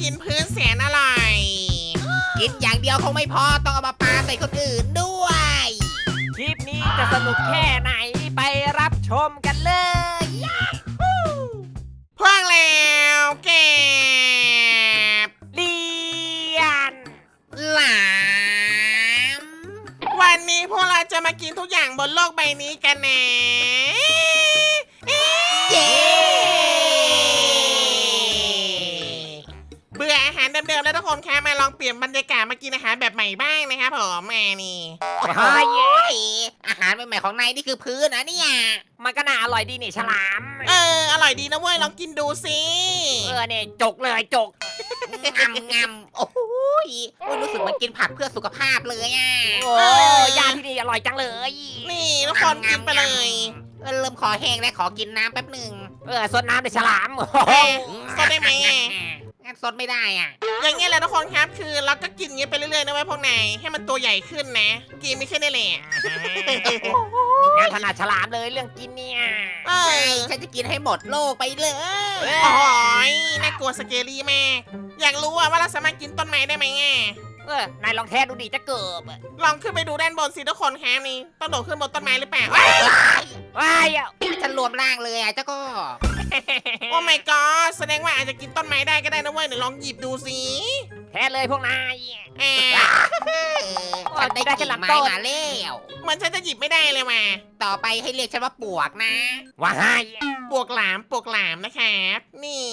กินพื้นแสนอร่อยกินอย่างเดียวคงไม่พอต้องเอามาปาใส่คนอื่นด้วย คลิปนี้จะสนุกแค่ไหนไปรับชมกันเลยพวกแล้วเก็บเรียนหลาม วันนี้พวกเราจะมากินทุกอย่างบนโลกใบนี้กันนะเย้ คนคะมาลองเปลี่ยนบรรยากาศมากินอาหารแบบใหม่บ้างนะครับผมแม่นี่เฮ้ยโอ้ยอาหารใหม่ๆของนายนี่คือพื้นนะเนี่ย มันก็น่าอร่อยดีนี่ฉลาม เออ อร่อยดีนะเว้ยลองกินดูสิเออเนี่ยจกเลยจกงำงำโอ้โหยโอ้ยรู้สึกเหมันกินผักเพื่อสุขภาพเลยอะโอ้ยาที่นี่อร่อยจังเลยนี่ทุกคนกินไปเลย เออเริ่มคอแห้งแล้วขอกินน้ำแป๊บหนึ่งเออสดน้ำในฉลามโอ้โห เอ๊ะสดได้ไหมอะ งั้นสดไม่ได้อะ อย่างเงี้ยแหละทุกคนครับ คือเราก็กินอย่างเงี้ยไปเรื่อยๆนะเว้ยพวกนายให้มันตัวใหญ่ขึ้นนะ กินไม่ขึ้นได้แหละงานถนัดฉลามเลยเรื่องกินเนี่ยเอใช่อฉันจะกินให้หมดโลกไปเลย โอ้ยน่ากลัวสเกลี่มาก อยากรู้อะว่าเราสามารถกินต้นไม้ได้ไหมอะ เออนายลองแท้ดูดิจะเกิบลองขึ้นไปดูด้านบนสิทุกคนครับนี่ต้องโดดขึ้นบนต้นไม้หรือเปล่าว้ายอะฉันรวมร่างเลยอะเจ้าก็ โอ้ my god แสดงว่าอาจจะกินต้นไม้ได้ก็ได้นะเว้ยเดี๋ยวลองหยิบดูสิแท้เลยพวกนายแอบฉันได้ได้กิ่แค่งลำไม้ต้น มาแล้วเหมือนฉันจะหยิบไม่ได้เลยว่ะต่อไปให้เรียกฉันว่าปวกนะ ว้าย ปวกหลามปวกหลามนะครับนี่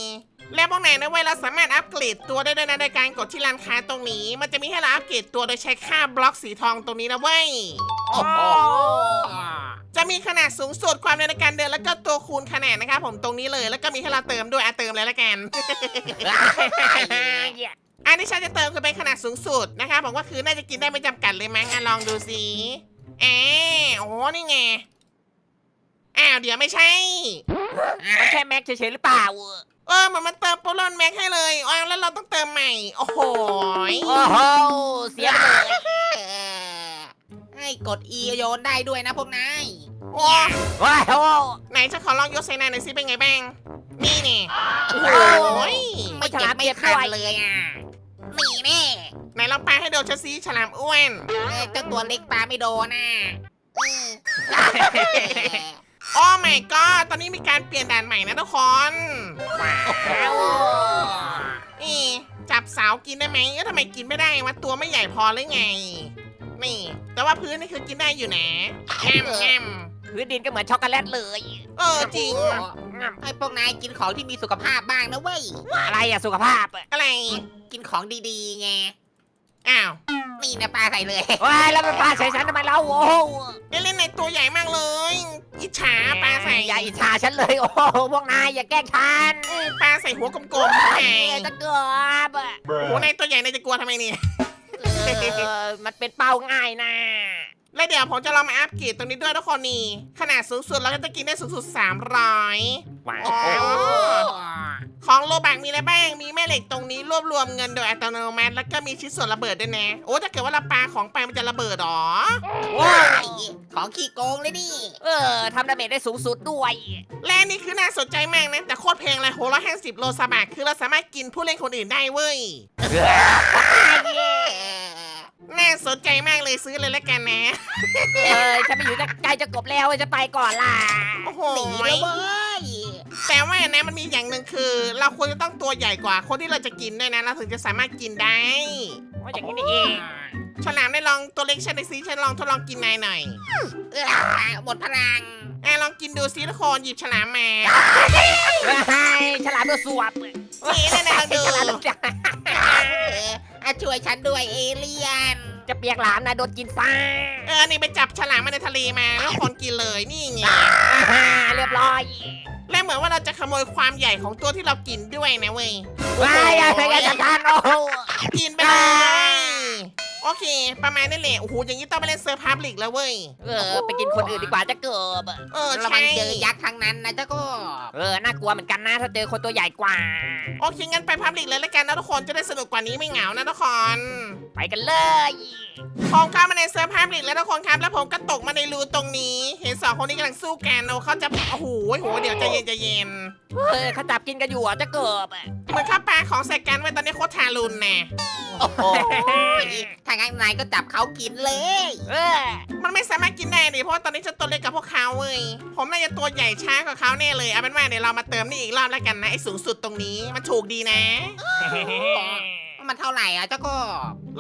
แล้วพวกนายนะเว้ยเราสามารถอัปเกรดตัวได้ด้วยนะโดยการกดที่ร้านค้าตรงนี้ มันจะมีให้เราอัปเกรดตัวโดยใช้ค่าบล็อกสีทองตรงนี้นะเว้ย โอ้โห จะมีขนาดสูงสุดความเร็วในการเดินแล้วก็ตัวคูณขนาดนะครับผมตรงนี้เลยแล้วก็มีให้เราเติมด้วยอะเติมเลยละกัน อันที่ฉันจะเติมคือเป็นขนาดสูงสุดนะคะผมว่าคือน่าจะกินได้ไม่จำกัดเลยมั้งงั้นลองดูสิแอบโอ้นี่ไงอ้าวเดี๋ยวไม่ใช่ มันแค่แม็กเฉยๆหรือเปล่า เออเหมือนมันเติมโปรลอนแม็กให้เลยอ๋อแล้วเราต้องเติมใหม่ โอ้โหยโอ้โหเสียไปเลยเออให้กด E โยนได้ด้วยนะพวกนายโอ้ว้ายโอ้ไหนจะขอลองยกไซนายหน่อยสิเป็นไงบ้าง นี่นี่โอ้โหยไม่เจ็บไม่คันเลยอะนี่แน่ไหนลองปาให้โดนชะซีฉลามอ้วนเออเจ้าตัวเล็กปลาไม่โดนน่ะเออ โอ้ my god ตอนนี้มีการเปลี่ยนด่านใหม่นะทุกคนนี่จับสาวกินได้ไหมเอ้ยทำไมกินไม่ได้วะตัวไม่ใหญ่พอหรือไง นี่ แต่ว่าพื้นนี่คือกินได้อยู่นะแง่มแง่มพื้นดินก็เหมือนช็อกโกแลตเลยเออจริงให้พวกนายกินของที่มีสุขภาพบ้างนะเว้ย อะไรอะสุขภาพอะอะไร กินของดีๆไง อ้าวนี่นะปลาใส่เลยว้ายแล้วมันปลาใส่ฉันทำไมเล่าโอ้โหเอเล่นในตัวใหญ่มากเลย อิจฉาปลาใส่อย่าอิจฉาฉันเลยโอ้โหพวกนายอย่าแกล้งฉันเออปลาใส่หัวกลมๆไงเออจะเกิบอะโหในตัวใหญ่ในจะกลัวทำไมเนี่ย เออมันเป็นเป้าง่ายนะ แล้วเดี๋ยวผมจะลองมาอัปเกรดตรงนี้ด้วยทุกคนนี่ขนาดสูงสุดเราก็จะกินได้สูงสุด 300ว้าอ๋อวของโลบักมีอะไรบ้าง มีแม่เหล็กตรงนี้รวบรวมเงินโดยอัตโนมัติ แล้วก็มีชิ้นส่วนระเบิดด้วยนะ โอ้ถ้าเกิดว่าเราปาของไปมันจะระเบิดเหรอว้ายของขี้โกงเลยนี่เออทำดาเมจได้สูงสุดด้วย และอันนี่คือน่าสนใจมากนะ แต่โคตรแพงเลยโหร้อยห้าสิบโลซาบะคือเราสามารถกินผู้เล่นคนอื่นได้เว้ย น่าสนใจมากเลยซื้อเลยแล้วกันนะ เออฉันไปอยู่จะใกล้จะกบแล้วจะไปก่อนล่ะโอ้โหหนีแล้วเว้ยแต่ว่านะมันมีอย่างหนึ่งคือ เราควรจะต้องตัวใหญ่กว่า คนที่เราจะกินด้วยนะ เราถึงจะสามารถกินได้ว่าอย่างนี้นี่เองฉลามได้ลองตัวเล็กฉันในซีฉันลองทดลองกินนายหน่อยเออหมดพลังอะลองกินดูซิทุกคนหยิบฉลามมาเฮ้ยฉลามตัวสวบนี่นายลองดู ฉลามตัวเอออะ ช่วยฉันด้วยเอเลี่ยน จะเปียกหลามนะโดนกินฟ้าเออ นี่ไปจับฉลามมาในทะเลมาแล้วคนกินเลยนี่ไง อ่าเรียบร้อยและเหมือนว่าเราจะขโมยความใหญ่ของตัวที่เรากินด้วยนะเว้ย ว้ายอะไรกันจัดการโอ้โหกินไปเลย โอเค ประมาณนี้แหละโอ้โหอย่างนี้ต้องไปเล่นเซอร์พับลิกแล้วเว้ย เออ ไปกินคนอื่นดีกว่าจะเกิบเออระวัใช่งเจอยักษ์ทั้งนั้นนะเจ้าก็เออน่ากลัวเหมือนกันนะถ้าเจอคนตัวใหญ่กว่า โอเคงั้นไปพับลิกเลยแล้วกันนะทุกคนจะได้สนุกกว่านี้ไม่เหงานะทุกคนไปกันเลยผมเข้ามาในเซอร์พับลิกแล้วทุกคนครับแล้วผมก็ตกมาในรูตรงนี้ เห็นสองคนนี้กำลังสู้กันโอ้เขาจะโอ้โหโหเดี๋ยวใจเย็นใจเย็น เออเขาจับกินกันอยู่อะจะเกิบเหมือนเขาปาของใส่กันไว้ตอนนี้โคตรทารุณแน่โอ้โหถ้างั้นนายก็จับเขากินเลย เออมันไม่สามารถกินได้ดิเพราะว่าตอนนี้ฉันตัวเล็กกับพวกเขาเว้ยผมน่าจะตัวใหญ่ช้ากว่าเขาแน่เลยเอาเป็นว่าเดี๋ยวเรามาเติมนี่อีกรอบแล้วกันนะไอ้สูงสุดตรงนี้มันถูกดีนะมันเท่าไหร่อะเจ้าก็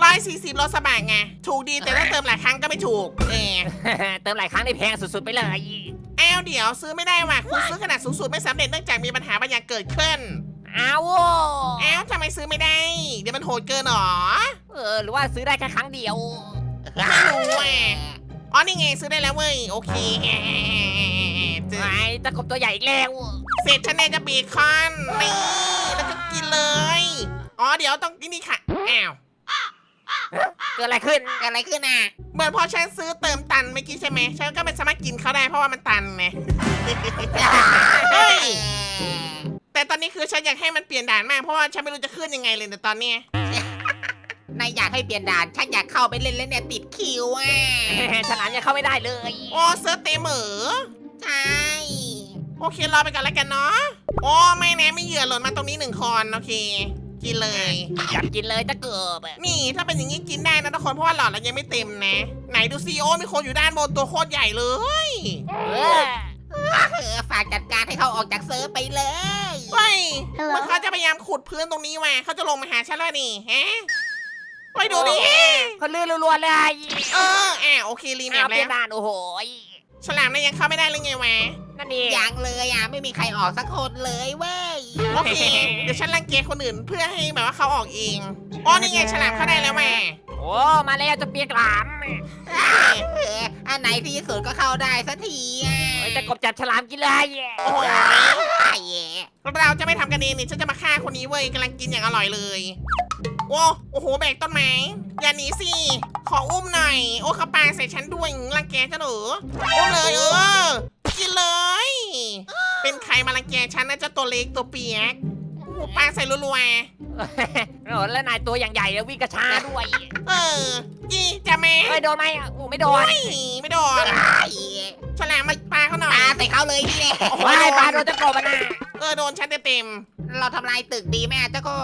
ร้อยสี่สิบโลสบายไงถูกดีแต่ถ้าเติมหลายครั้งก็ไม่ถูกเออเติมหลายครั้งได้แพงสุดๆไปเลย อ้าวเดี๋ยวซื้อไม่ได้ว่ะคุณซื้อขนาดสูงสุดไม่สำเร็จเนื่องจากมีปัญหาบางอย่างเกิดขึ้นเอาอ้าวทำไมซื้อไม่ได้ เดี๋ยวมันโหดเกินหรอเออหรือว่าซื้อได้แค่ครั้งเดียวไม่รู้อะอ๋อนี่ไงซื้อได้แล้วเว้ยโอเคเจอไอ้ตะกบตัวใหญ่อีกแล้วเสร็จฉันแน่จะเบคอนนี่แล้วก็กินเลย อ๋อเดี๋ยวต้องกินนี่ค่ะอ้าว เกิดอะไรขึ้นเกิดอะไรขึ้นอะเหมือนพอฉันซื้อเติมตันเมื่อกี้ใช่ไหมฉันก็ไม่สามารถกินเขาได้เพราะว่ามันตันไงเฮ้ยแต่ตอนนี้คือฉันอยากให้มันเปลี่ยนด่านมากเพราะว่าฉันไม่รู้จะขึ้นยังไงเลยในตอนเนี้ยนายอยากให้เปลี่ยนด่านฉันอยากเข้าไปเล่นแล้วเนี่ยติดคิวอะฉลามยังเข้าไม่ได้เลยโอ้เซิร์ฟเต็มเหมอใช่โอเครอไปก่อนแล้วกันเนาะโอ้ไม่แน่ไม่เหยื่อหล่นมาตรงนี้หนึ่งคนโอเค กินเลย จับกินเลยตะเกิบนี่ถ้าเป็นอย่างนี้กินได้นะทุกคนเพราะว่าหลอดเรายังไม่เต็มนะ ไหนดูซีโอมีคนอยู่ด้านบนตัวโคตรใหญ่เลยเออเออฝากจัดการให้เขาออกจากเซิร์ฟไปเลย เฮ้ยเหมันเขาจะพยายามขุดพื้นตรงนี้ว่ะเขาจะลงมาหาฉันแล้วนี่ฮะไปดูดิเขาลื่นรัวๆเลยเอออะโอเครีแมเอาปเปลี่แล้ยนวด่านโอ้โหฉลามเนี่ยยังเข้าไม่ได้เลยไงวะนั่นนี่ยังเลยอะไม่มีใครออกสักคนเลยเว้ย โอเคเดี๋ยวฉันรังเกียจคนอื่นเพื่อให้แบบว่าเขาออกเองอ๋อนี่ไงฉลามเข้าได้แล้วแม่โอ้มาแล้วจะเปียกหลามเอออันไหนที่สุดก็เข้าได้สักทีอะไอ้ตะกบจับฉลามกินเลยโอ้โหไอ้แย่เราจะไม่ทำกันเองนี่ฉันจะมาฆ่าคนนี้เว้ยกำลังกินอย่างอร่อยเลยโอ้โอ้โหแบกต้นไม้อย่าหนีสิขออุ้มหน่อยโอ้เขาปาใส่ฉันด้วยรังแกฉันเหรออุ้มเลยเออกินเลย เป็นใครมารังแกฉันนะเจ้าตัวเล็กตัวเปียกโอ้โหปาใส่รัวๆโอ้แล้วนายตัวอย่างใหญ่แล้ววิ่งกระชาด้วยเออยี่จะแม่เฮ้ยโดนไหมโอ้ไม่โดนไม่ไม่โดนไอ้ฉลามมาปลาเขาหน่อย ปาใส่เขาเลยนี่แหละว้ายปลาโดนตะกบอะนะเออโดนฉันเต็มเราทำลายตึกดีแม่เจ้าก็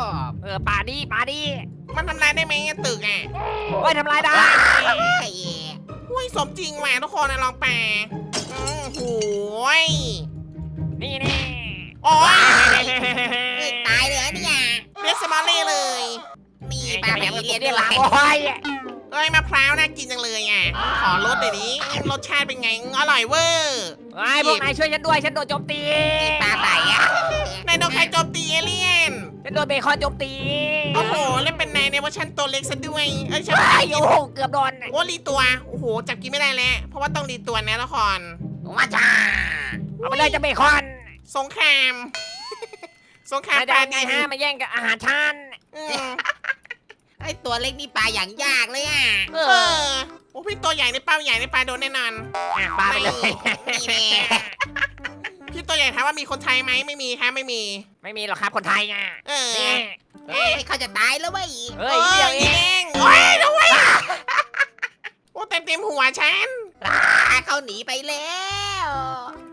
เออปลาดีปลาดีๆมันทำลายได้ไหมตึกอะเฮ้ยทำลายได้ไอ้แย่อุ้ยสมจริงว่ะทุกคนนะลองแปลอืมโหย นี่นี่โอ้ยเฮ้ยตายเลยอะเนี่ยเรียกสมอลเล่เลยมีปลาจะแบบแหลมนี้เรีเรียยนนได้ได้หหลัลางยโอ้ยเอ้ยมะพร้าวน่ากินจังเลยอะ ขอรสหน่อยดิรสชาติเป็นไง อร่อยเวอร์ไอ้พวกนายช่วยฉันด้วย ฉันโดนโจมตีปลาใส่อะนายโดนใครโจมตีเอเลี่ยน ฉันโดนเบคอนโจมตี โอ้โห แล้วเป็นนายในเวอร์ชันตัวเล็กซะด้วย เอ้ยฉันไอ้ไม่โอ้กินโหเกือบโดนโอ้รีตัว โอ้โห จับกินไม่ได้แล้ว เพราะว่าต้องรีตัวนะทุกคนว่าจ้า เอาไปเลยจะเบคอนสงคราม สงครามนายปจะลาเอาไงดินฮะมาแย่งกับอาหารฉันอืมไอ้ตัวเล็กนี่ปลาอย่างยากเลยอะเอเอออโอ้พี่ตัวใหญ่ในเป้าใหญ่ในปลาโดนแน่นอน อะปลาไปเลยนี่แน่พี่ตัวใหญ่ถามว่ามีคนไทยไหมไม่มีฮะไม่มี ไม่มีหรอกครับคนไทยอะเออนี่เฮ้ยเขาจะตายแล้วเว้ยเฮ้ยเดียวเออีงเองโอ้ยดูไว้โอ้เต็มเต็มหัวฉันปลาเขาหนีไปแล้ว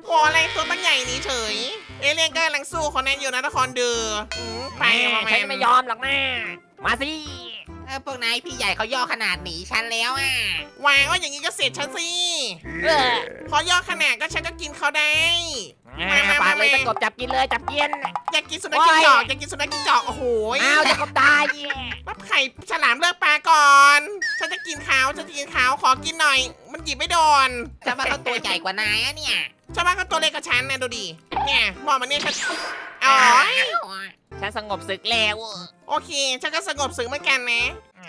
โอ้อะไรตัวตั้งใหญ่หนี้เฉย เอเลี่ยนก็กำลังสู้คนนั้นอยู่นะนครเดืออืมไปไปมาแมฉันจะไม่ยอมหรอกนะมาสิเออพวกนายพี่ใหญ่เขาย่อขนาดหนีฉันแล้วอะวางว่าอย่างนี้ก็เสร็จฉันสิเออพอย่อขนาดก็ฉันก็กินเขาได้อะปลาเลยตะกบจับกินเลยจับกิน อยากกินสุนัขกินจอกอยากกินสุนัขกินจอกโอ้โหอ้าวตะกบตายรับไข่ฉลามเลิกปลาก่อน ฉันจะกินเขาฉันจะกินเขาขอกินหน่อย มันหยิบไม่โดน ฉันว่าเขาตัวใหญ่กว่านายอะเนี่ย ชาวบ้านก็ตัวเล็กกับฉันนะดูดิ เนี่ยมองมันเนี่ยฉันอ๋อฉันสงบศึกแล้วโอเค ฉันก็สงบสึกเหมือนกันนะ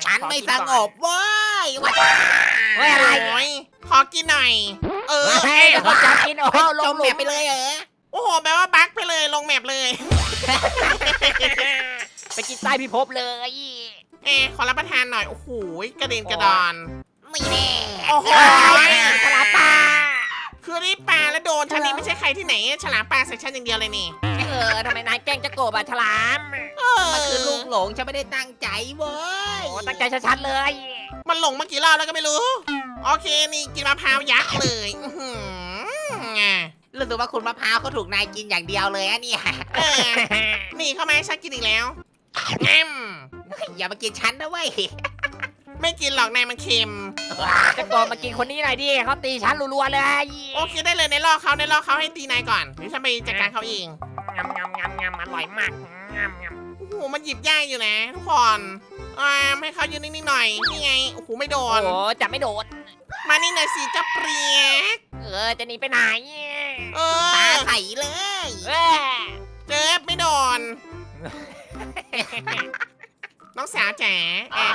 ฉันไม่สงบเว้ยว่าจ้าเฮ้ยอะไรโอ้ยขอกินหน่อย เออเฮ้ยตะกบจับกินโอ้โหลจงมหลุแบมบไปเลยเหรอโอ้โหแปลว่าบั๊กไปเลยลงแมปเลย ไปกินใต้พิภพเลยเอะขอรับประทานหน่อย โอ้โหกระเด็นกระดอน ไม่แน่ โอ้โหฉลามปลา คือรีบปลาแล้วโดนฉันนี่ไม่ใช่ใครที่ไหน ฉลามปลาใส่ฉันอย่างเดียวเลยนี่ เออทำไมนายแกล้งจะโกบอะฉลามเออมันคือลูกหลงฉันไม่ได้ตั้งใจเว้ยโอ้ตั้งใจชัดๆเลย มันหลงมากี่รอบแล้วก็ไม่รู้ โอเคนี่กินมะพร้าวยักษ์เลยอื้อหือรู้สึกว่าคุณมะพร้าวเขาถูกนายกินอย่างเดียวเลยอะเนี่ยเออนี่เข้ามาให้ฉันกินอีกแล้วแงมอย่ามากินฉันนะเว้ย ไม่กินหรอกนายมันเค็ม จะกบมากินคนนี้หน่อยดิเขาตีฉันรัวๆเลยโอเคได้เลยในล่อเขาในล่อเขาให้ตีนายก่อนเดี๋ยวฉันไปจัดการเขาเองงำงำงำงำอร่อยมากงำงำโอ้โหมันหยิบยากอยู่นะทุกคนอ่าให้เขายืนนิ่งๆหน่อยนี่ไงโอ้โหไม่โดโอ้น โหจับไม่โดน มานี่หน่อยสิเจ้าเปรียกเออ จะหนีไปไหนเอตาอใสเลย เอ้ยเจ็บไม่โดน น้องสาวจ๋าอะ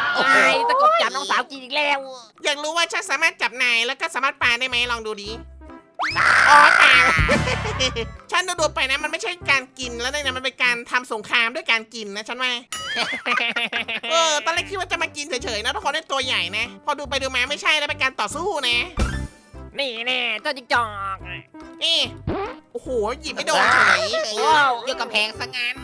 ไอ้ตะกบจับน้องสาวกินอีกแล้ว อยากรู้ว่าฉันสามารถจับนายแล้วก็สามารถปาได้ไหมลองดูดิอ๋อปาฉันดูๆไปนะมันไม่ใช่การกินแล้วเนี่ยมันเป็นการทำสงครามด้วยการกินนะฉันว่า เออตอนแรกคิดว่าจะมากินเฉยๆนะทุกคนได้ตัวใหญ่นะ พอดูไปดูมาไม่ใช่แล้วเป็นการต่อสู้นะนี่แน่เจ้าจิงจอกนี่โอ้โหหยิบไม่โดนเฉยว้าวยกกำแพงซะงั้น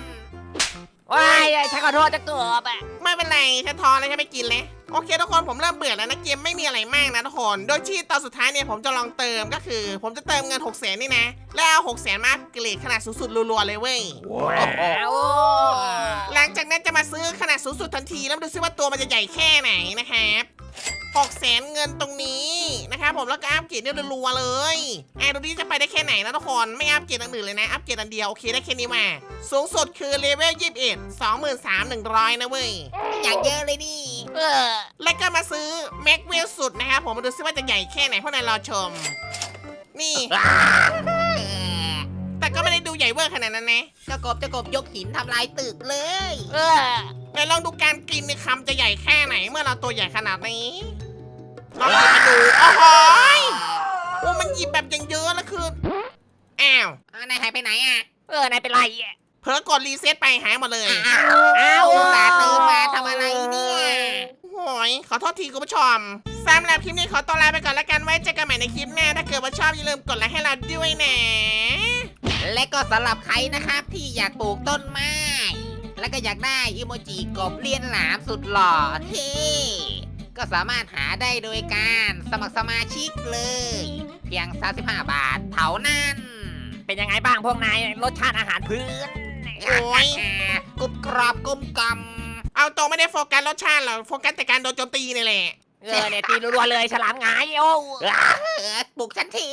ว้ายฉันขอโทษจะเกือบอะไม่เป็นไรฉันท้อแล้วฉันไม่กินเลยโอเคทุกคนผมเริ่มเบื่อแล้วนะเกมไม่มีอะไรมากนะทุกคน โดยที่ตอนสุดท้ายเนี่ยผมจะลองเติมก็คือ ผมจะเติมเงิน6 0แสนนี่นะ แล้วเอา6 0แสนมาอัปเกรดขนาดสูงสุดรัวๆเลยเว้ย ว้าวหลังจากนั้นจะมาซื้อขนาดสูงสุดทันทีแล้วมาดูซิว่าตัวมันจะใหญ่แค่ไหนนะครับหกแสนเงินตรงนี้นะครับ ผมแล้วก็อัปเกรดเนี่ยรัวๆเลยอะดูดิจะไปได้แค่ไหนนะทุกคน ไม่อัปเกรดอันอื่นเลยนะ อัปเกรดอันเดียวโอเคได้แค่นี้มา สูงสุดคือเลเวลยี่สิบเอ็ดสองหมื่นสามหนึ่งร้อยนะเว้ย อย่างเยอะเลยนี่เออ แล้วก็มาซื้อแม็กเวลสุดนะครับผมมาดูซิว่าจะใหญ่แค่ไหนพวกนายรอชม นี่ แต่ก็ไม่ได้ดูใหญ่เวอร์ขนาดนั้นนะ เจ้ากบเจ้ากบยกหินทำลายตึกเลย เออ ไหนลองดูการกินในคำจะใหญ่แค่ไหนเมื่อเราตัวใหญ่ขนาดนี้ ลองหยิบมาดูโอ้โหยโอ้มันหยิบแบบอย่างเยอะแล้วคือ อ้าวอ่านายหายไปไหนอะ เออนายเป็นไรอะเพิ่กดรีเซ็ตไปหายหมดเลย อ้าวอ้าวอุตส่าห์เติมมาทำอะไรเนี่ย โอ้ยขอโทษทีคุณผู้ชมสำหรับคลิปนี้ขอตัวลาไปก่อนแล้วกันไว้เจอกันใหม่ในคลิปหน้า ถ้าเกิดว่าชอบอย่าลืมกดไลค์ให้เราด้วยนะ และก็สำหรับใครนะครับที่อยากปลูกต้นไม้ และก็อยากได้อิโมจิกบเลียนหลามสุดหล่อเท่ ก็สามารถหาได้โดยการสมัครสมาชิกเลย เพียง 35 บาทเท่านั้น เป็นยังไงบ้างพวกนายรสชาติอาหารพื้น โอ้ยกรุบกรอบกลมกล่อมเอาตรงไม่ได้โฟกัสรสชาติหรอกโฟกัสแต่การโดนโจมตีนี่แหละ เออเนี่ยตีรัวๆเลยฉลามหงายโอ้ เออปลูกฉันที